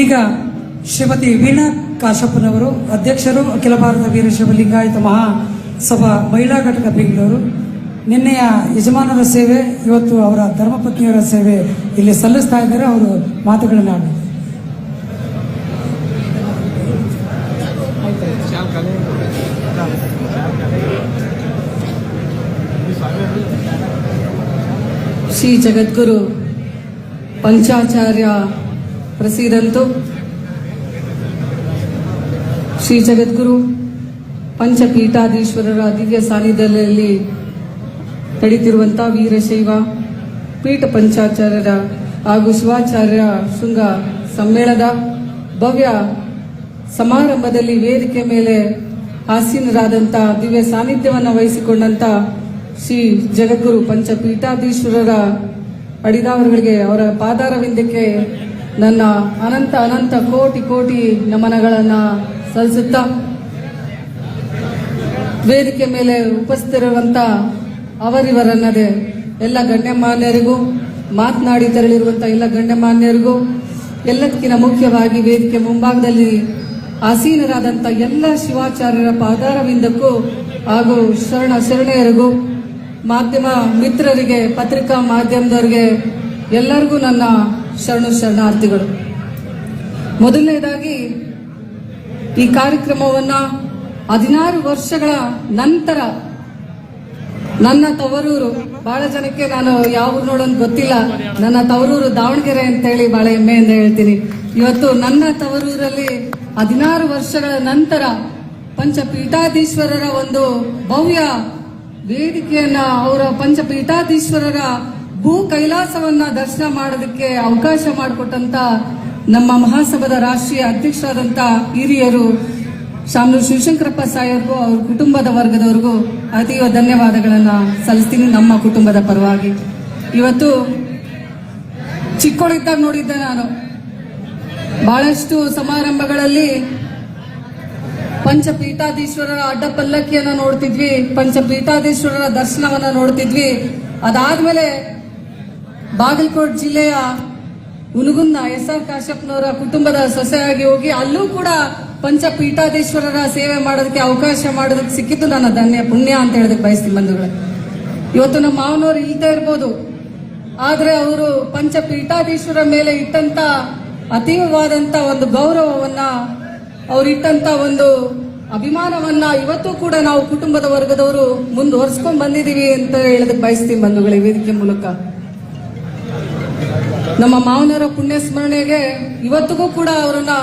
ಈಗ ಶ್ರೀಮತಿ ವೀಣಾ ಕಾಶಪ್ಪನವರು, ಅಧ್ಯಕ್ಷರು, ಅಖಿಲ ಭಾರತ ವೀರಶೈವ ಲಿಂಗಾಯತ ಮಹಾಸಭಾ ಮಹಿಳಾ ಘಟಕ ಬೆಂಗಳೂರು. ನಿನ್ನೆಯ ಯಜಮಾನರ ಸೇವೆ, ಇವತ್ತು ಅವರ ಧರ್ಮಪತ್ನಿಯರ ಸೇವೆ ಇಲ್ಲಿ ಸಲ್ಲಿಸ್ತಾ ಇದ್ದಾರೆ. ಅವರು ಮಾತುಗಳನ್ನು ಆಡಿದ್ದಾರೆ ಶ್ರೀ ಜಗದ್ಗುರು ಪಂಚಾಚಾರ್ಯ ಪ್ರಸಿದ್ಧಂತು ಶ್ರೀ ಜಗದ್ಗುರು ಪಂಚಪೀಠಾಧೀಶ್ವರರ ದಿವ್ಯ ಸಾನ್ನಿಧ್ಯದಲ್ಲಿ ನಡೀತಿರುವಂಥ ವೀರಶೈವ ಪೀಠ ಪಂಚಾಚಾರ್ಯರ ಹಾಗೂ ಶಿವಾಚಾರ್ಯ ಶೃಂಗ ಸಮ್ಮೇಳನದ ಭವ್ಯ ಸಮಾರಂಭದಲ್ಲಿ ವೇದಿಕೆ ಮೇಲೆ ಆಸೀನರಾದಂಥ ದಿವ್ಯ ಸಾನ್ನಿಧ್ಯವನ್ನು ವಹಿಸಿಕೊಂಡಂತ ಶ್ರೀ ಜಗದ್ಗುರು ಪಂಚಪೀಠಾಧೀಶ್ವರರ ಅಡಿದಾವರುಗಳಿಗೆ ಅವರ ಪಾದಾರವಿಂದಕ್ಕೆ ನನ್ನ ಅನಂತ ಅನಂತ ಕೋಟಿ ಕೋಟಿ ನಮನಗಳನ್ನು ಸಲ್ಲಿಸುತ್ತಾ ವೇದಿಕೆ ಮೇಲೆ ಉಪಸ್ಥಿತಿರುವಂಥ ಅವರಿವರನ್ನದೇ ಎಲ್ಲ ಗಣ್ಯಮಾನ್ಯರಿಗೂ, ಮಾತನಾಡಿ ತೆರಳಿರುವಂತ ಎಲ್ಲ ಗಣ್ಯಮಾನ್ಯರಿಗೂ ಎಲ್ಲದಕ್ಕಿಂತ ಮುಖ್ಯವಾಗಿ ವೇದಿಕೆ ಮುಂಭಾಗದಲ್ಲಿ ಆಸೀನರಾದಂಥ ಎಲ್ಲ ಶಿವಾಚಾರ್ಯರ ಪಾದಾರವಿಂದಕ್ಕೂ ಹಾಗೂ ಶರಣ ಶರಣೆಯರಿಗೂ ಮಾಧ್ಯಮ ಮಿತ್ರರಿಗೆ, ಪತ್ರಿಕಾ ಮಾಧ್ಯಮದವರಿಗೆ ಎಲ್ಲರಿಗೂ ನನ್ನ ಶರಣು ಶರಣಾರ್ಥಿಗಳು. ಮೊದಲನೇದಾಗಿ ಈ ಕಾರ್ಯಕ್ರಮವನ್ನ ಹದಿನಾರು ವರ್ಷಗಳ ನಂತರ ನನ್ನ ತವರೂರು, ಬಹಳ ಜನಕ್ಕೆ ನಾನು ಯಾವ ನೋಡೋದು ಗೊತ್ತಿಲ್ಲ. ನನ್ನ ತವರೂರು ದಾವಣಗೆರೆ ಅಂತೇಳಿ ಬಹಳ ಹೆಮ್ಮೆಯಿಂದ ಹೇಳ್ತೀನಿ. ಇವತ್ತು ನನ್ನ ತವರೂರಲ್ಲಿ ಹದಿನಾರು ವರ್ಷಗಳ ನಂತರ ಪಂಚಪೀಠಾಧೀಶ್ವರರ ಒಂದು ಭವ್ಯ ವೇದಿಕೆಯನ್ನ ಅವರ ಪಂಚಪೀಠಾಧೀಶ್ವರರ ಭೂ ಕೈಲಾಸವನ್ನ ದರ್ಶನ ಮಾಡೋದಕ್ಕೆ ಅವಕಾಶ ಮಾಡಿಕೊಟ್ಟಂತ ನಮ್ಮ ಮಹಾಸಭಾದ ರಾಷ್ಟ್ರೀಯ ಅಧ್ಯಕ್ಷರಾದಂತ ಹಿರಿಯರು ಶಾಮನೂರು ಶಿವಶಂಕರಪ್ಪ ಸಾಯರ್ಗೂ ಅವ್ರ ಕುಟುಂಬದ ವರ್ಗದವ್ರಿಗೂ ಅತೀವ ಧನ್ಯವಾದಗಳನ್ನ ಸಲ್ಲಿಸ್ತೀನಿ ನಮ್ಮ ಕುಟುಂಬದ ಪರವಾಗಿ. ಇವತ್ತು ಚಿಕ್ಕವಳಿದ್ದಾಗ ನೋಡಿದ್ದೆ ನಾನು. ಬಹಳಷ್ಟು ಸಮಾರಂಭಗಳಲ್ಲಿ ಪಂಚಪೀಠಾಧೀಶ್ವರರ ಅಡ್ಡ ಪಲ್ಲಕ್ಕಿಯನ್ನ ನೋಡ್ತಿದ್ವಿ, ಪಂಚಪೀಠಾಧೀಶ್ವರರ ದರ್ಶನವನ್ನ ನೋಡ್ತಿದ್ವಿ. ಅದಾದ್ಮೇಲೆ ಬಾಗಲಕೋಟ್ ಜಿಲ್ಲೆಯ ಉನುಗುಂದ ಎಸ್ ಆರ್ ಕಾಶ್ಯಪ್ನವರ ಕುಟುಂಬದ ಸೊಸೆಯಾಗಿ ಹೋಗಿ ಅಲ್ಲೂ ಕೂಡ ಪಂಚಪೀಠಾಧೀಶ್ವರರ ಸೇವೆ ಮಾಡೋದಕ್ಕೆ ಅವಕಾಶ ಮಾಡೋದಕ್ಕೆ ಸಿಕ್ಕಿದ್ದು ನನ್ನ ಧನ್ಯ ಪುಣ್ಯ ಅಂತ ಹೇಳೋದಕ್ಕೆ ಬಯಸ್ತೀನಿ ಬಂಧುಗಳೇ. ಇವತ್ತು ನಮ್ಮ ಮಾವನವ್ರು ಇಲ್ದೇ ಇರ್ಬೋದು. ಆದ್ರೆ ಅವರು ಪಂಚಪೀಠಾಧೀಶ್ವರ ಮೇಲೆ ಇಟ್ಟಂತ ಅತೀವವಾದಂತ ಒಂದು ಗೌರವವನ್ನ ಅವ್ರು ಇಟ್ಟಂತ ಒಂದು ಅಭಿಮಾನವನ್ನ ಇವತ್ತು ಕೂಡ ನಾವು ಕುಟುಂಬದ ವರ್ಗದವರು ಮುಂದುವರ್ಸ್ಕೊಂಡ್ ಬಂದಿದೀವಿ ಅಂತ ಹೇಳೋದಕ್ಕೆ ಬಯಸ್ತೀನಿ ಬಂಧುಗಳೇ, ವೇದಿಕೆ ಮೂಲಕ. ನಮ್ಮ ಮಾವನವರ ಪುಣ್ಯ ಸ್ಮರಣೆಗೆ ಇವತ್ತಿಗೂ ಕೂಡ ಅವರನ್ನ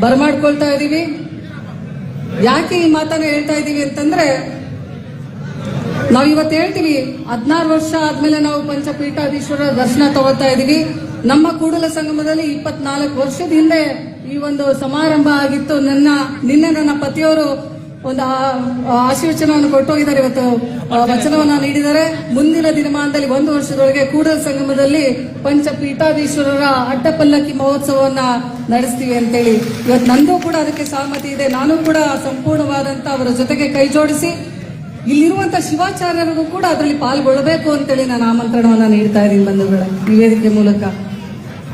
ಬರಮಾಡ್ಕೊಳ್ತಾ ಇದ್ದೀವಿ. ಯಾಕೆ ಈ ಮಾತನ್ನ ಹೇಳ್ತಾ ಇದ್ದೀವಿ ಅಂತಂದ್ರೆ, ನಾವು ಇವತ್ತು ಹೇಳ್ತೀವಿ, ಹದಿನಾರು ವರ್ಷ ಆದ್ಮೇಲೆ ನಾವು ಪಂಚಪೀಠಾಧೀಶ್ವರ ದರ್ಶನ ತಗೋತಾ ಇದ್ದೀವಿ. ನಮ್ಮ ಕೂಡಲ ಸಂಗಮದಲ್ಲಿ ಇಪ್ಪತ್ನಾಲ್ಕು ವರ್ಷದ ಹಿಂದೆ ಈ ಒಂದು ಸಮಾರಂಭ ಆಗಿತ್ತು. ನನ್ನ, ನಿನ್ನೆ ನನ್ನ ಪತಿಯವರು ಒಂದು ಆಶೀರ್ವಚನವನ್ನು ಕೊಟ್ಟು ಹೋಗಿದ್ದಾರೆ ಇವತ್ತು ವಚನವನ್ನ ನೀಡಿದ್ದಾರೆ. ಮುಂದಿನ ದಿನಮಾನದಲ್ಲಿ ಒಂದು ವರ್ಷದೊಳಗೆ ಕೂಡಲ ಸಂಗಮದಲ್ಲಿ ಪಂಚಪೀಠಾಧೀಶ್ವರರ ಅಡ್ಡಪಲ್ಲಕ್ಕಿ ಮಹೋತ್ಸವವನ್ನ ನಡೆಸ್ತೀವಿ ಅಂತೇಳಿ. ಇವತ್ತು ನಂದು ಕೂಡ ಅದಕ್ಕೆ ಸಹಮತಿ ಇದೆ. ನಾನು ಕೂಡ ಸಂಪೂರ್ಣವಾದಂತ ಅವರ ಜೊತೆಗೆ ಕೈ ಜೋಡಿಸಿ, ಇಲ್ಲಿರುವಂತ ಶಿವಾಚಾರ್ಯರಿಗೂ ಕೂಡ ಅದರಲ್ಲಿ ಪಾಲ್ಗೊಳ್ಳಬೇಕು ಅಂತೇಳಿ ನಾನು ಆಮಂತ್ರಣವನ್ನ ನೀಡ್ತಾ ಇದ್ದೀನಿ ಬಂಧುಗಳ. ಈ ಮೂಲಕ.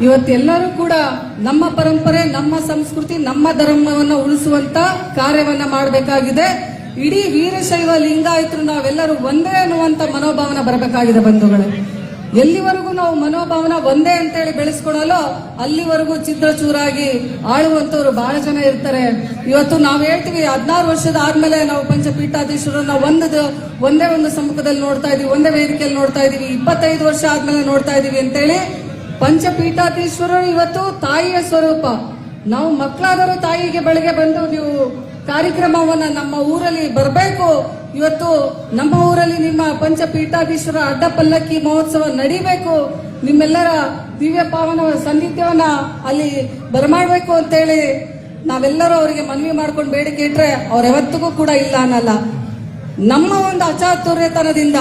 ಇವತ್ತೆಲ್ಲರೂ ಕೂಡ ನಮ್ಮ ಪರಂಪರೆ, ನಮ್ಮ ಸಂಸ್ಕೃತಿ, ನಮ್ಮ ಧರ್ಮವನ್ನು ಉಳಿಸುವಂತ ಕಾರ್ಯವನ್ನ ಮಾಡಬೇಕಾಗಿದೆ. ಇಡೀ ವೀರಶೈವ ಲಿಂಗಾಯತರು ನಾವೆಲ್ಲರೂ ಒಂದೇ ಅನ್ನುವಂತ ಮನೋಭಾವನ ಬರಬೇಕಾಗಿದೆ ಬಂಧುಗಳೇ. ಎಲ್ಲಿವರೆಗೂ ನಾವು ಮನೋಭಾವನ ಒಂದೇ ಅಂತೇಳಿ ಬೆಳೆಸ್ಕೊಳಲು ಅಲ್ಲಿವರೆಗೂ ಚಿತ್ರಚೂರಾಗಿ ಆಳುವಂತವ್ರು ಬಹಳ ಜನ ಇರ್ತಾರೆ. ಇವತ್ತು ನಾವು ಹೇಳ್ತೀವಿ, ಹದಿನಾರು ವರ್ಷದ ಆದ್ಮೇಲೆ ನಾವು ಪಂಚಪೀಠಾಧೀಶರನ್ನ ಒಂದು ಒಂದೇ ಒಂದು ಸಮ್ಮುಖದಲ್ಲಿ ನೋಡ್ತಾ ಇದೀವಿ, ಒಂದೇ ವೇದಿಕೆಯಲ್ಲಿ ನೋಡ್ತಾ ಇದೀವಿ, ಇಪ್ಪತ್ತೈದು ವರ್ಷ ಆದ್ಮೇಲೆ ನೋಡ್ತಾ ಇದೀವಿ ಅಂತೇಳಿ ಪಂಚಪೀಠಾಧೀಶ್ವರರು ಇವತ್ತು ತಾಯಿಯ ಸ್ವರೂಪ. ನಾವು ಮಕ್ಕಳಾದರೂ ತಾಯಿಗೆ ಬೆಳಗ್ಗೆ ಬಂದು ನೀವು ಕಾರ್ಯಕ್ರಮವನ್ನ ನಮ್ಮ ಊರಲ್ಲಿ ಬರಬೇಕು. ಇವತ್ತು ನಮ್ಮ ಊರಲ್ಲಿ ನಿಮ್ಮ ಪಂಚಪೀಠಾಧೀಶ್ವರ ಅಡ್ಡ ಪಲ್ಲಕ್ಕಿ ಮಹೋತ್ಸವ ನಡಿಬೇಕು. ನಿಮ್ಮೆಲ್ಲರ ದಿವ್ಯ ಪಾವನ ಸಾನ್ನಿಧ್ಯವನ್ನ ಅಲ್ಲಿ ಬರಮಾಡ್ಬೇಕು ಅಂತೇಳಿ ನಾವೆಲ್ಲರೂ ಅವರಿಗೆ ಮನವಿ ಮಾಡ್ಕೊಂಡು ಬೇಡಿಕೆ ಇಟ್ರೆ ಅವ್ರ ಯಾವತ್ತಿಗೂ ಕೂಡ ಇಲ್ಲ ಅನ್ನಲ್ಲ. ನಮ್ಮ ಒಂದು ಅಚಾತುರ್ಯತನದಿಂದ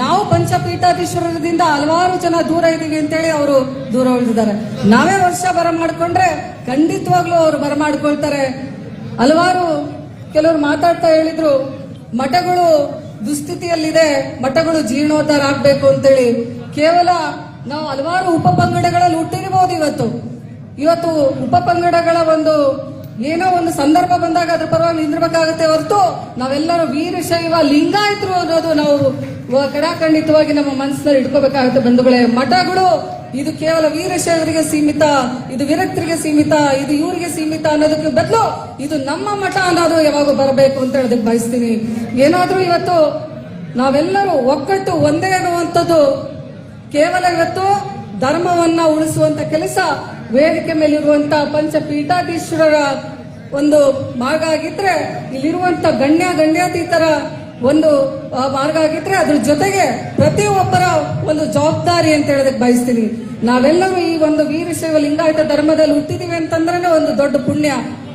ನಾವು ಪಂಚಪೀಠಾಧೀಶ್ವರದಿಂದ ಹಲವಾರು ಜನ ದೂರ ಇದೀವಿ ಅಂತೇಳಿ ಅವರು ದೂರ ಉಳಿದಿದ್ದಾರೆ. ನಾವೇ ವರ್ಷ ಬರ ಮಾಡ್ಕೊಂಡ್ರೆ ಖಂಡಿತವಾಗ್ಲೂ ಅವರು ಬರ ಮಾಡ್ಕೊಳ್ತಾರೆ. ಹಲವಾರು ಕೆಲವರು ಮಾತಾಡ್ತಾ ಹೇಳಿದ್ರು, ಮಠಗಳು ದುಸ್ಥಿತಿಯಲ್ಲಿದೆ, ಮಠಗಳು ಜೀರ್ಣೋದ್ಧಾರ ಆಗ್ಬೇಕು ಅಂತೇಳಿ. ಕೇವಲ ನಾವು ಹಲವಾರು ಉಪಪಂಗಡಗಳಲ್ಲಿ ಹುಟ್ಟಿರ್ಬೋದು ಇವತ್ತು. ಇವತ್ತು ಉಪಪಂಗಡಗಳ ಒಂದು ಏನೋ ಒಂದು ಸಂದರ್ಭ ಬಂದಾಗ ಅದ್ರ ಪರವಾಗಿ ನಿಂದಿರ್ಬೇಕಾಗತ್ತೆ ಹೊರತು ನಾವೆಲ್ಲರೂ ವೀರಶೈವ ಲಿಂಗಾಯತರು ಅನ್ನೋದು ನಾವು ಕಡಾಖಂಡಿತವಾಗಿ ನಮ್ಮ ಮನಸ್ಸಿನಲ್ಲಿ ಇಟ್ಕೋಬೇಕಾಗುತ್ತೆ ಬಂಧುಗಳೇ. ಮಠಗಳು, ಇದು ಕೇವಲ ವೀರಶೈವರಿಗೆ ಸೀಮಿತ, ಇದು ವಿರಕ್ತರಿಗೆ ಸೀಮಿತ, ಇದು ಇವರಿಗೆ ಸೀಮಿತ ಅನ್ನೋದಕ್ಕೆ ಬದಲು ಇದು ನಮ್ಮ ಮಠ ಅನ್ನೋದು ಯಾವಾಗ ಬರಬೇಕು ಅಂತ ಹೇಳೋದಕ್ಕೆ ಬಯಸ್ತೀನಿ. ಏನಾದ್ರೂ ಇವತ್ತು ನಾವೆಲ್ಲರೂ ಒಕ್ಕಟ್ಟು ಒಂದೇ ಅನ್ನುವಂಥದ್ದು, ಕೇವಲ ಇವತ್ತು ಧರ್ಮವನ್ನ ಉಳಿಸುವಂತ ಕೆಲಸ, ವೇದಿಕೆ ಮೇಲಿರುವಂತ ಪಂಚಪೀಠಾಧೀಶ್ವರರ ಒಂದು ಭಾಗ ಆಗಿದ್ರೆ ಇಲ್ಲಿರುವಂತ ಗಣ್ಯ ಗಣ್ಯಾತೀತರ ಒಂದು ಮಾರ್ಗ ಆಗಿದ್ರೆ ಅದ್ರ ಜೊತೆಗೆ ಪ್ರತಿಯೊಬ್ಬರ ಒಂದು ಜವಾಬ್ದಾರಿ ಅಂತ ಹೇಳೋದಕ್ಕೆ ಬಯಸ್ತೀನಿ. ನಾವೆಲ್ಲರೂ ಈ ಒಂದು ವೀರಶೈವ ಲಿಂಗಾಯತ ಧರ್ಮದಲ್ಲಿ ಹುಟ್ಟಿದೀವಿ ಅಂತಂದ್ರೆ ಒಂದು ದೊಡ್ಡ ಪುಣ್ಯ,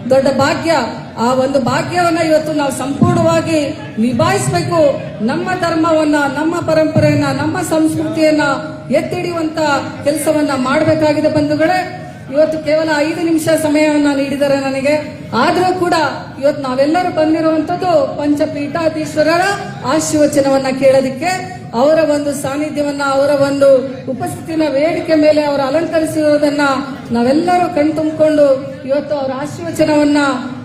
ದೊಡ್ಡ ಭಾಗ್ಯ. ಆ ಒಂದು ಭಾಗ್ಯವನ್ನ ಇವತ್ತು ನಾವು ಸಂಪೂರ್ಣವಾಗಿ ನಿಭಾಯಿಸಬೇಕು. ನಮ್ಮ ಧರ್ಮವನ್ನ, ನಮ್ಮ ಪರಂಪರೆಯನ್ನ, ನಮ್ಮ ಸಂಸ್ಕೃತಿಯನ್ನ ಎತ್ತಿಡಿಯುವಂತ ಕೆಲಸವನ್ನ ಮಾಡಬೇಕಾಗಿದೆ ಬಂಧುಗಳೇ. ಇವತ್ತು ಕೇವಲ ಐದು ನಿಮಿಷ ಸಮಯವನ್ನು ನೀಡಿದ್ದಾರೆ ನನಗೆ. ಆದರೂ ಕೂಡ ಇವತ್ತು ನಾವೆಲ್ಲರೂ ಬಂದಿರುವಂತದ್ದು ಪಂಚಪೀಠಾಧೀಶ್ವರರ ಆಶೀರ್ವಚನವನ್ನ ಕೇಳೋದಿಕ್ಕೆ ಅವರ ಒಂದು ಸಾನ್ನಿಧ್ಯವನ್ನ, ಅವರ ಒಂದು ಉಪಸ್ಥಿತಿನ ವೇದಿಕೆ ಮೇಲೆ ಅವರು ಅಲಂಕರಿಸಿರೋದನ್ನ ನಾವೆಲ್ಲರೂ ಕಣ್ ತುಂಬಿಕೊಂಡು ಇವತ್ತು ಅವರ ಆಶೀರ್ವಚನವನ್ನ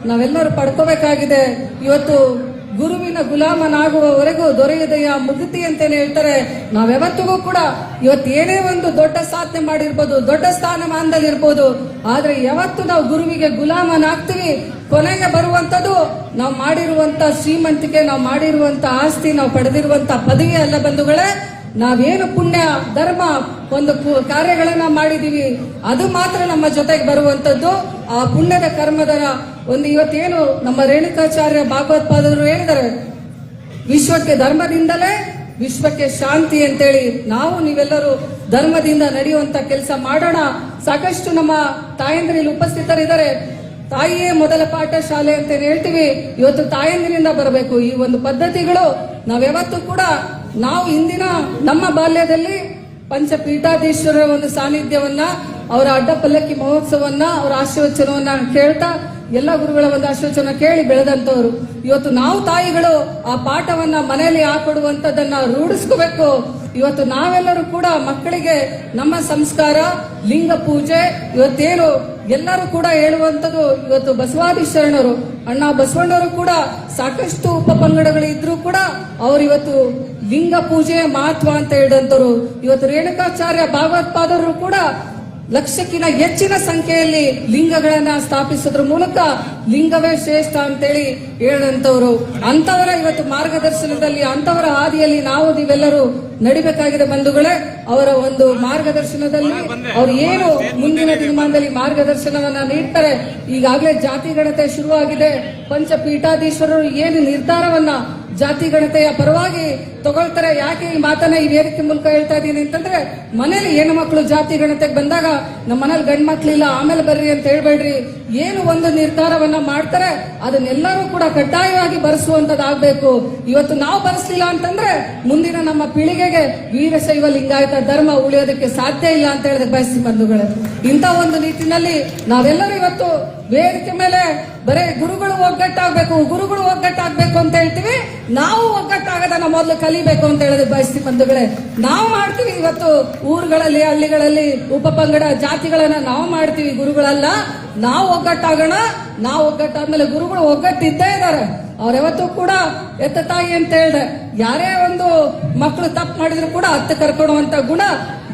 ನಾವೆಲ್ಲರೂ ಪಡ್ಕೋಬೇಕಾಗಿದೆ. ಇವತ್ತು ಗುರುವಿನ ಗುಲಾಮನಾಗುವವರೆಗೂ ದೊರೆಯದೆಯ ಮುಗುತಿ ಅಂತಾನೆ ಹೇಳ್ತಾರೆ. ನಾವ್ಯಾವತ್ತಿಗೂ ಕೂಡ ಇವತ್ತು ಏನೇ ಒಂದು ದೊಡ್ಡ ಸಾಧನೆ ಮಾಡಿರ್ಬೋದು, ದೊಡ್ಡ ಸ್ಥಾನಮಾನದಲ್ಲಿ ಇರ್ಬೋದು ಆದ್ರೆ ಯಾವತ್ತು ನಾವು ಗುರುವಿಗೆ ಗುಲಾಮನಾಗ್ತೀವಿ, ಕೊನೆಗೆ ಬರುವಂತದ್ದು ನಾವು ಮಾಡಿರುವಂತ ಶ್ರೀಮಂತಿಕೆ, ನಾವು ಮಾಡಿರುವಂತ ಆಸ್ತಿ, ನಾವು ಪಡೆದಿರುವಂತ ಪದವಿ ಅಲ್ಲ ಬಂಧುಗಳೇ ನಾವೇನು ಪುಣ್ಯ, ಧರ್ಮ ಒಂದು ಕಾರ್ಯಗಳನ್ನ ಮಾಡಿದೀವಿ, ಅದು ಮಾತ್ರ ನಮ್ಮ ಜೊತೆಗೆ ಬರುವಂತದ್ದು. ಆ ಪುಣ್ಯದ ಕರ್ಮದ ಒಂದು ಇವತ್ತೇನು ನಮ್ಮ ರೇಣುಕಾಚಾರ್ಯ ಭಾಗವತ್ಪಾದರು ಹೇಳಿದ್ದಾರೆ, ವಿಶ್ವಕ್ಕೆ ಧರ್ಮದಿಂದಲೇ ವಿಶ್ವಕ್ಕೆ ಶಾಂತಿ ಅಂತೇಳಿ. ನಾವು ನೀವೆಲ್ಲರೂ ಧರ್ಮದಿಂದ ನಡೆಯುವಂತ ಕೆಲಸ ಮಾಡೋಣ. ಸಾಕಷ್ಟು ನಮ್ಮ ತಾಯಂದಿರಲ್ಲಿ ಉಪಸ್ಥಿತರಿದ್ದಾರೆ. ತಾಯಿಯೇ ಮೊದಲ ಪಾಠ ಶಾಲೆ ಅಂತ ಹೇಳ್ತೀವಿ. ಇವತ್ತು ತಾಯಂದಿರಿಂದ ಬರಬೇಕು. ಈ ಒಂದು ಪದ್ಧತಿಗಳು ನಾವ್ಯಾವತ್ತೂ ಕೂಡ ನಾವು ಇಂದಿನ ನಮ್ಮ ಬಾಲ್ಯದಲ್ಲಿ ಪಂಚಪೀಠಾಧೀಶ್ವರರ ಒಂದು ಸಾನ್ನಿಧ್ಯವನ್ನ, ಅವರ ಅಡ್ಡ ಪಲ್ಲಕ್ಕಿ ಮಹೋತ್ಸವನ್ನ ಅವರ ಆಶೀರ್ವಚನವನ್ನ ಕೇಳ್ತಾ, ಎಲ್ಲ ಗುರುಗಳ ಒಂದು ಆಶೀರ್ವಚನ ಕೇಳಿ ಬೆಳೆದಂತವ್ರು ಇವತ್ತು ನಾವು ತಾಯಿಗಳು ಆ ಪಾಠವನ್ನ ಮನೆಯಲ್ಲಿ ಹಾಕೊಡುವಂತದನ್ನ ರೂಢಿಸ್ಕೋಬೇಕು. ಇವತ್ತು ನಾವೆಲ್ಲರೂ ಕೂಡ ಮಕ್ಕಳಿಗೆ ನಮ್ಮ ಸಂಸ್ಕಾರ, ಲಿಂಗ ಪೂಜೆ, ಇವತ್ತೇನು ಎಲ್ಲರೂ ಕೂಡ ಹೇಳುವಂತದ್ದು ಇವತ್ತು ಬಸವಾದಿ ಶರಣರು ಅಣ್ಣ ಬಸವಣ್ಣರು ಕೂಡ ಸಾಕಷ್ಟು ಉಪಪಂಗಡಗಳು ಇದ್ರೂ ಕೂಡ ಅವರಿವತ್ತು ಲಿಂಗ ಪೂಜೆ ಮಹತ್ವ ಅಂತ ಹೇಳಿದಂತರು ಇವತ್ತು ರೇಣುಕಾಚಾರ್ಯ ಭಾಗವತ್ಪಾದರು ಕೂಡ ಲಕ್ಷಕ್ಕಿಂತ ಹೆಚ್ಚಿನ ಸಂಖ್ಯೆಯಲ್ಲಿ ಲಿಂಗಗಳನ್ನ ಸ್ಥಾಪಿಸೋದ್ರ ಮೂಲಕ ಲಿಂಗವೇ ಶ್ರೇಷ್ಠ ಅಂತೇಳಿ ಹೇಳಿದಂತವ್ರು ಅಂತವರ ಇವತ್ತು ಮಾರ್ಗದರ್ಶನದಲ್ಲಿ ಅಂತವರ ಹಾದಿಯಲ್ಲಿ ನಾವು ನೀವೆಲ್ಲರೂ ನಡಿಬೇಕಾಗಿದೆ ಬಂಧುಗಳೇ, ಅವರ ಒಂದು ಮಾರ್ಗದರ್ಶನದಲ್ಲಿ ಅವ್ರು ಏನು ಮುಂದಿನ ದಿನಮಾನದಲ್ಲಿ ಮಾರ್ಗದರ್ಶನವನ್ನ ನೀಡ್ತಾರೆ, ಈಗಾಗಲೇ ಜಾತಿ ಗಣತೆ ಶುರುವಾಗಿದೆ, ಪಂಚಪೀಠಾಧೀಶ್ವರರು ಏನು ನಿರ್ಧಾರವನ್ನ ಜಾತಿ ಗಣತೆಯ ಪರವಾಗಿ ತಗೊಳ್ತಾರೆ. ಯಾಕೆ ಈ ಮಾತನ್ನ ಈ ವೇದಿಕೆ ಮೂಲಕ ಹೇಳ್ತಾ ಇದ್ದೀನಿ ಅಂತಂದ್ರೆ, ಮನೇಲಿ ಹೆಣ್ಣು ಮಕ್ಕಳು ಜಾತಿ ಗಣತೆಗೆ ಬಂದಾಗ ನಮ್ಮ ಮನೇಲಿ ಗಂಡ್ ಮಕ್ಳಿಲ್ಲ ಆಮೇಲೆ ಬರ್ರಿ ಅಂತ ಹೇಳ್ಬೇಡ್ರಿ. ಏನು ಒಂದು ನಿರ್ಧಾರವನ್ನ ಮಾಡ್ತಾರೆ, ಅದನ್ನೆಲ್ಲರೂ ಕೂಡ ಕಡ್ಡಾಯವಾಗಿ ಬರೆಸುವಂತದ್ದಾಗಬೇಕು. ಇವತ್ತು ನಾವು ಬರೆಸಲಿಲ್ಲ ಅಂತಂದ್ರೆ, ಮುಂದಿನ ನಮ್ಮ ಪೀಳಿಗೆಗೆ ವೀರಶೈವ ಲಿಂಗಾಯತ ಧರ್ಮ ಉಳಿಯೋದಕ್ಕೆ ಸಾಧ್ಯ ಇಲ್ಲ ಅಂತ ಹೇಳಿದ್ರೆ ಬಯಸಿ ಬಂಧುಗಳೇ. ಇಂಥ ಒಂದು ನೀತಿನಲ್ಲಿ ನಾವೆಲ್ಲರೂ ಇವತ್ತು ವೇದಿಕೆ ಮೇಲೆ ಬರೇ ಗುರುಗಳು ಒಗ್ಗಟ್ಟಾಗಬೇಕು ಗುರುಗಳು ಒಗ್ಗಟ್ಟಾಗಬೇಕು ಅಂತ ಹೇಳ್ತೀವಿ. ನಾವು ಒಗ್ಗಟ್ಟಾಗದನ್ನ ಮೊದಲು ಕಲಿಬೇಕು ಅಂತ ಹೇಳಿದ್ರೆ ಬಯಸ್ತಿ ಬಂಧುಗಳೇ, ನಾವು ಮಾಡ್ತೀವಿ ಇವತ್ತು ಊರುಗಳಲ್ಲಿ, ಹಳ್ಳಿಗಳಲ್ಲಿ ಉಪಪಂಗಡ ಜಾತಿಗಳನ್ನ ನಾವು ಮಾಡ್ತೀವಿ ಗುರುಗಳಲ್ಲ, ನಾವು ಒಗ್ಗಟ್ಟಾಗೋಣ, ನಾವು ಒಗ್ಗಟ್ಟಾದ್ಮೇಲೆ ಗುರುಗಳು ಒಗ್ಗಟ್ಟಿದ್ದೇ ಇದ್ದಾರೆ ಯಾವತ್ತೂ ಕೂಡ ಎತ್ತ ತಾಯಿ ಅಂತ ಹೇಳ್ದೆ, ಯಾರೇ ಒಂದು ಮಕ್ಕಳು ತಪ್ಪು ಮಾಡಿದ್ರು ಕೂಡ ಹತ್ತ ಕರ್ಕೊಡುವಂತ ಗುಣ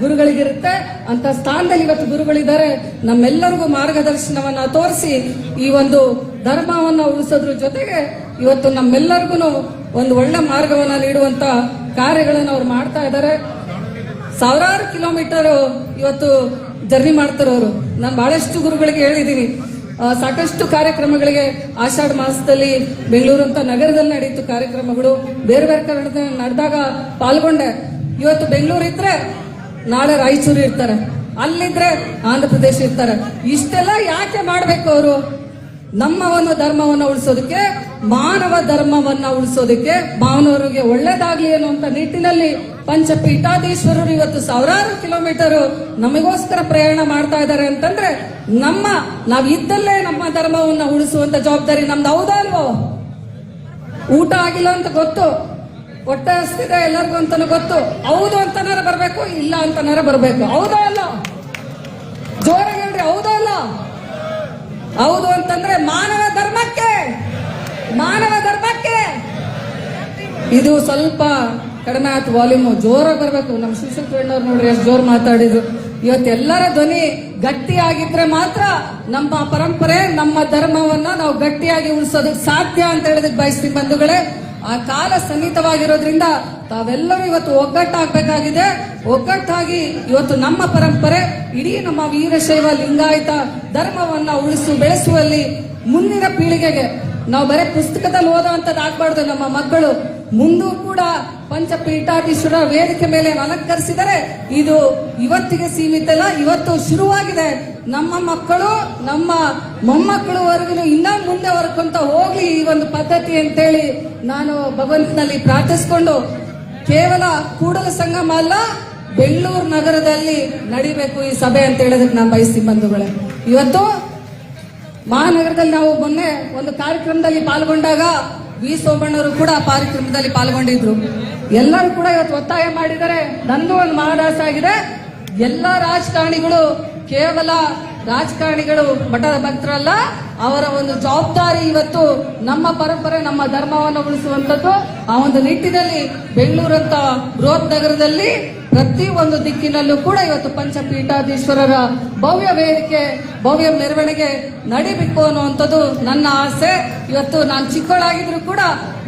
ಗುರುಗಳಿಗಿರುತ್ತೆ. ಅಂತ ಸ್ಥಾನದಲ್ಲಿ ಇವತ್ತು ಗುರುಗಳಿದ್ದಾರೆ. ನಮ್ಮೆಲ್ಲರಿಗೂ ಮಾರ್ಗದರ್ಶನವನ್ನ ತೋರಿಸಿ ಈ ಒಂದು ಧರ್ಮವನ್ನ ಉಳಿಸೋದ್ರ ಜೊತೆಗೆ ಇವತ್ತು ನಮ್ಮೆಲ್ಲರಿಗೂ ಒಂದು ಒಳ್ಳೆ ಮಾರ್ಗವನ್ನ ನೀಡುವಂತ ಕಾರ್ಯಗಳನ್ನು ಅವ್ರು ಮಾಡ್ತಾ ಇದ್ದಾರೆ ಸಾವಿರಾರು ಕಿಲೋಮೀಟರ್ ಇವತ್ತು ಜರ್ನಿ ಮಾಡ್ತಾರವರು ನಾನು ಬಹಳಷ್ಟು ಗುರುಗಳಿಗೆ ಹೇಳಿದ್ದೀನಿ ಸಾಕಷ್ಟು ಕಾರ್ಯಕ್ರಮಗಳಿಗೆ ಆಷಾಢ ಮಾಸದಲ್ಲಿ ಬೆಂಗಳೂರು ಅಂತ ನಗರದಲ್ಲಿ ನಡೀತು ಕಾರ್ಯಕ್ರಮಗಳು. ಬೇರೆ ಬೇರೆ ಕಡೆ ನಡೆದಾಗ ಪಾಲ್ಗೊಂಡೆ. ಇವತ್ತು ಬೆಂಗಳೂರು ಇದ್ರೆ ನಾಳೆ ರಾಯಚೂರು ಇರ್ತಾರೆ. ಅಲ್ಲಿದ್ರೆ ಆಂಧ್ರ ಪ್ರದೇಶ ಇರ್ತಾರೆ. ಇಷ್ಟೆಲ್ಲ ಯಾಕೆ ಮಾಡ್ಬೇಕು ಅವರು? ನಮ್ಮ ಒಂದು ಧರ್ಮವನ್ನ ಉಳಿಸೋದಕ್ಕೆ, ಮಾನವ ಧರ್ಮವನ್ನ ಉಳಿಸೋದಕ್ಕೆ ಮಾನವರಿಗೆ ಒಳ್ಳೇದಾಗ್ಲಿ ಅನ್ನುವಂತ ನಿಟ್ಟಿನಲ್ಲಿ ಪಂಚಪೀಠಾಧೀಶ್ವರರು ಇವತ್ತು ಸಾವಿರಾರು ಕಿಲೋಮೀಟರ್ ನಮಗೋಸ್ಕರ ಪ್ರಯಾಣ ಮಾಡ್ತಾ ಇದ್ದಾರೆ ಅಂತಂದ್ರೆ ನಮ್ಮ ನಾವ್ ಇದ್ದಲ್ಲೇ ನಮ್ಮ ಧರ್ಮವನ್ನ ಉಳಿಸುವಂತ ಜವಾಬ್ದಾರಿ ನಮ್ದು ಹೌದಾ ಅಲ್ವೋ? ಊಟ ಆಗಿಲ್ಲ ಅಂತ ಗೊತ್ತು, ಹೊಟ್ಟೆ ಹಸ್ತಿದೆ ಎಲ್ಲರಿಗೂ ಅಂತಾನು ಗೊತ್ತು, ಹೌದು ಅಂತನಾರ ಬರ್ಬೇಕು, ಇಲ್ಲ ಅಂತನಾರ ಬರ್ಬೇಕು, ಹೌದಾ ಅಲ್ಲ? ಜೋರಾಗಿ ಹೇಳ್ರಿ, ಹೌದಾ ಅಲ್ಲ? ಹೌದು ಅಂತಂದ್ರೆ ಮಾನವ ಧರ್ಮಕ್ಕೆ ಮಾನವ ಧರ್ಮಕ್ಕೆ. ಇದು ಸ್ವಲ್ಪ ಕಡಿಮೆ ಆಯ್ತು ವಾಲ್ಯೂಮ್ ಜೋರಾಗಿ ಬರಬೇಕು. ನಮ್ಮ ಶಿವಶಂಕರಣ್ಣವ್ರು ನೋಡ್ರಿ ಎಷ್ಟು ಜೋರ್ ಮಾತಾಡಿದ್ರು. ಇವತ್ತೆಲ್ಲರ ಧ್ವನಿ ಗಟ್ಟಿಯಾಗಿದ್ರೆ ಮಾತ್ರ ನಮ್ಮ ಪರಂಪರೆ, ನಮ್ಮ ಧರ್ಮವನ್ನ ನಾವು ಗಟ್ಟಿಯಾಗಿ ಉಳಿಸೋದಕ್ಕೆ ಸಾಧ್ಯ ಅಂತ ಹೇಳೋದಕ್ಕೆ ಬಯಸ್ತೀನಿ ಬಂಧುಗಳೇ. ಆ ಕಾಲ ಸನ್ನಿಹಿತವಾಗಿರೋದ್ರಿಂದ ತಾವೆಲ್ಲರೂ ಇವತ್ತು ಒಗ್ಗಟ್ಟಾಗಬೇಕಾಗಿದೆ. ಒಗ್ಗಟ್ಟಾಗಿ ಇವತ್ತು ನಮ್ಮ ಪರಂಪರೆ, ಇಡೀ ನಮ್ಮ ವೀರಶೈವ ಲಿಂಗಾಯತ ಧರ್ಮವನ್ನ ಉಳಿಸು, ಬೆಳೆಸುವಲ್ಲಿ ಮುಂದಿನ ಪೀಳಿಗೆಗೆ ನಾವು ಬರೀ ಪುಸ್ತಕದಲ್ಲಿ ಓದೋವಂಥದ್ದು ಆಗ್ಬಾರ್ದು ನಮ್ಮ ಮಕ್ಕಳು. ಮುಂದೂ ಕೂಡ ಪಂಚಪೀಠಾಧೀಶ್ವರ ವೇದಿಕೆ ಮೇಲೆ ಅಲಂಕರಿಸಿದರೆ ಇದು ಇವತ್ತಿಗೆ ಸೀಮಿತ ಅಲ್ಲ, ಇವತ್ತು ಶುರುವಾಗಿದೆ. ನಮ್ಮ ಮಕ್ಕಳು, ನಮ್ಮ ಮೊಮ್ಮಕ್ಕಳುವರೆಗೂ ಇನ್ನ ಮುಂದೆ ಹೊರಕೊಂತ ಹೋಗ್ಲಿ ಈ ಒಂದು ಪದ್ಧತಿ ಅಂತೇಳಿ ನಾನು ಭಗವಂತನಲ್ಲಿ ಪ್ರಾರ್ಥಿಸ್ಕೊಂಡು ಕೇವಲ ಕೂಡಲ ಸಂಗಮ ಅಲ್ಲ ಬೆಂಗಳೂರು ನಗರದಲ್ಲಿ ನಡಿಬೇಕು ಈ ಸಭೆ ಅಂತ ಹೇಳೋದಕ್ಕೆ ನಾನು ಬಯಸ್ತೀನಿ ಬಂಧುಗಳೇ. ಇವತ್ತು ಮಹಾನಗರದಲ್ಲಿ ನಾವು ಮೊನ್ನೆ ಒಂದು ಕಾರ್ಯಕ್ರಮದಲ್ಲಿ ಪಾಲ್ಗೊಂಡಾಗ ವಿ ಸೋಮಣ್ಣವರು ಕೂಡ ಕಾರ್ಯಕ್ರಮದಲ್ಲಿ ಪಾಲ್ಗೊಂಡಿದ್ರು. ಎಲ್ಲರೂ ಕೂಡ ಇವತ್ತು ಒತ್ತಾಯ ಮಾಡಿದರೆ ನಂದು ಒಂದು ಮಹಾದಾಸ ಆಗಿದೆ. ಎಲ್ಲ ರಾಜಕಾರಣಿಗಳು ಕೇವಲ ರಾಜಕಾರಣಿಗಳು, ಮಠದ ಭಕ್ತರಲ್ಲ, ಅವರ ಒಂದು ಜವಾಬ್ದಾರಿ ಇವತ್ತು ನಮ್ಮ ಪರಂಪರೆ, ನಮ್ಮ ಧರ್ಮವನ್ನು ಉಳಿಸುವಂತದ್ದು ಆ ಒಂದು ನಿಟ್ಟಿನಲ್ಲಿ ಬೆಂಗಳೂರಂತ ಬೃಹತ್ ನಗರದಲ್ಲಿ ಪ್ರತಿ ಒಂದು ದಿಕ್ಕಿನಲ್ಲೂ ಕೂಡ ಇವತ್ತು ಪಂಚಪೀಠಾಧೀಶ್ವರರ ಭವ್ಯ ವೇದಿಕೆ, ಭವ್ಯ ಮೆರವಣಿಗೆ ನಡಿಬೇಕು ಅನ್ನುವಂಥದ್ದು ನನ್ನ ಆಸೆ. ಇವತ್ತು ನಾನು ಚಿಕ್ಕವಳಾಗಿದ್ರು ಕೂಡ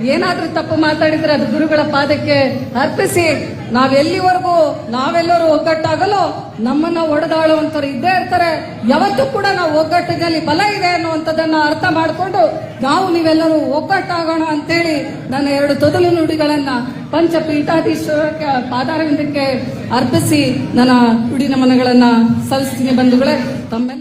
ಏನಾದ್ರೂ ತಪ್ಪು ಮಾತಾಡಿದ್ರೆ ಅದು ಗುರುಗಳ ಪಾದಕ್ಕೆ ಅರ್ಪಿಸಿ. ನಾವೆಲ್ಲಿವರೆಗೂ, ನಾವೆಲ್ಲರೂ ಒಗ್ಗಟ್ಟಾಗಲು ನಮ್ಮನ್ನ ಒಡೆದಾಳುವಂತವ್ರು ಇದ್ದೇ ಇರ್ತಾರೆ. ಯಾವತ್ತೂ ಕೂಡ ನಾವು ಒಗ್ಗಟ್ಟಿನಲ್ಲಿ ಬಲ ಇದೆ ಅನ್ನುವಂಥದ್ದನ್ನ ಅರ್ಥ ಮಾಡಿಕೊಂಡು ನಾವು ನೀವೆಲ್ಲರೂ ಒಗ್ಗಟ್ಟಾಗೋಣ ಅಂತೇಳಿ ನನ್ನ ಎರಡು ತೊದಲು ನುಡಿಗಳನ್ನ ಪಂಚಪೀಠಾಧೀಶ್ವರಕ್ಕೆ ಪಾದಾರವಿಂದಕ್ಕೆ ಅರ್ಪಿಸಿ ನನ್ನ ನುಡಿ ನಮನಗಳನ್ನ ಸಲ್ಲಿಸ್ತೀನಿ ಬಂಧುಗಳೇ. ತಮ್ಮೆಲ್ಲ